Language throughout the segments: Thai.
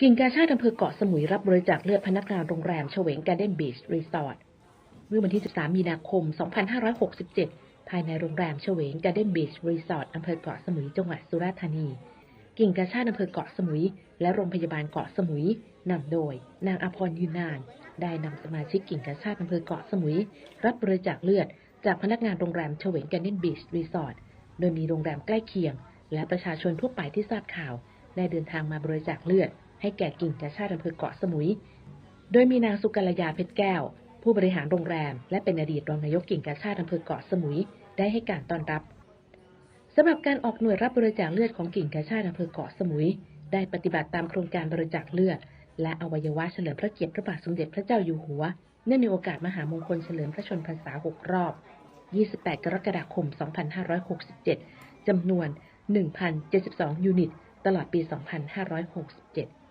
กิ่งกาชาติอำเภอเกาะสมุยรับบริจาคเลือดพนักงานโรงแรมเฉวงการ์เด้นบีชรีสอร์ทเมื่อวันที่ 13 มีนาคม 2567 ภายในโรงแรมเฉวงการ์เด้นบีชรีสอร์ทอำเภอเกาะสมุยจังหวัดสุราษฎร์ธานี กิ่งกาชาติอำเภอเกาะสมุย และโรงพยาบาลเกาะสมุยนำโดย นางอภรยืนนาน ได้นำสมาชิกกิ่งกาชาติอำเภอเกาะสมุย รับบริจาคเลือด จากพนักงานโรงแรมเฉวงการ์เด้นบีชรีสอร์ทโดยมีโรงแรมใกล้เคียง และประชาชนทั่วไปที่ทราบข่าวได้เดินทางมาบริจาคเลือด ให้แก่กิ่งกาชาติอำเภอเกาะสมุย โดยมีนางสุกัลยาเพชรแก้ว ผู้บริหารโรงแรม และเป็นอดีตรองนายกกิ่งกาชาติอำเภอเกาะสมุยได้ให้การต้อนรับสำหรับการออกหน่วยรับบริจาคเลือดของกิ่งกาชาติอำเภอเกาะสมุย ได้ปฏิบัติตามโครงการบริจาคเลือด และอวัยวะเฉลิมพระเกียรติพระบาทสมเด็จพระเจ้าอยู่หัว เนื่องในโอกาสมหามงคลเฉลิมพระชนพรรษา 6 รอบ 28 กรกฎาคม 2567 จำนวน 1,072 ยูนิต ตลอดปี 2567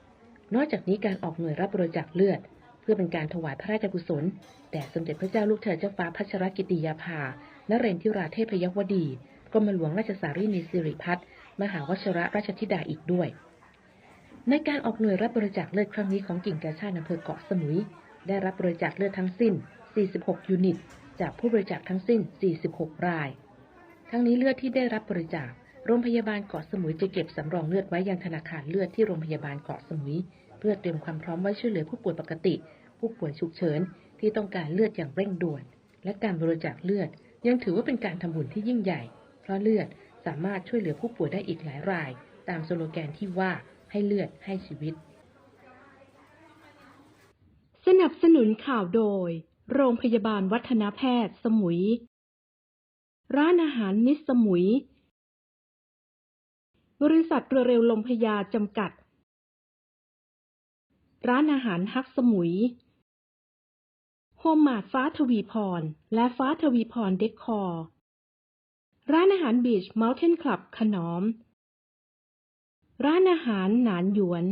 นอกจากนี้การออกหน่วยรับบริจาคเลือด เพื่อเป็นการถวายพระราชกุศลแด่สมเด็จพระเจ้าลูกเธอเจ้าฟ้าพัชรกิติยาภานเรนทิราเทพยวดีกรมหลวงราชสารีนีสิริพัฒน์มหาวชิระราชธิดาอีกด้วย ในการออกหน่วยรับบริจาคเลือดครั้งนี้ของกิ่งกาชาติอำเภอเกาะสมุย ได้รับบริจาคเลือดทั้งสิ้น 46 ยูนิต จากผู้บริจาคทั้งสิ้น 46 ราย ทั้งนี้เลือดที่ได้รับบริจาค โรงพยาบาลเกาะสมุยจะเก็บสำรองเลือดไว้ยังธนาคารเลือดที่โรงพยาบาลเกาะสมุย เพื่อเตรียมความพร้อมไว้ช่วยเหลือผู้ป่วยปกติ ผู้ป่วยฉุกเฉินที่ต้องการเลือดอย่างเร่งด่วน และการบริจาคเลือด ยังถือว่าเป็นการทำบุญที่ยิ่งใหญ่ เพราะเลือดสามารถช่วยเหลือผู้ป่วยได้อีกหลายราย ตามสโลแกนที่ว่าให้เลือดให้ชีวิต สนับสนุนข่าวโดย โรงพยาบาลวัฒนแพทย์ สมุย ร้านอาหารมิสสมุย บริษัทเรือเร็วลมพยาจำกัด ร้านอาหารฮักสมุย โฮมมาดฟ้าทวีพร และฟ้าทวีพรเดคคอร์ร้านอาหารบีชเมลเทนคลับขนอม ร้านอาหารหนานหยวน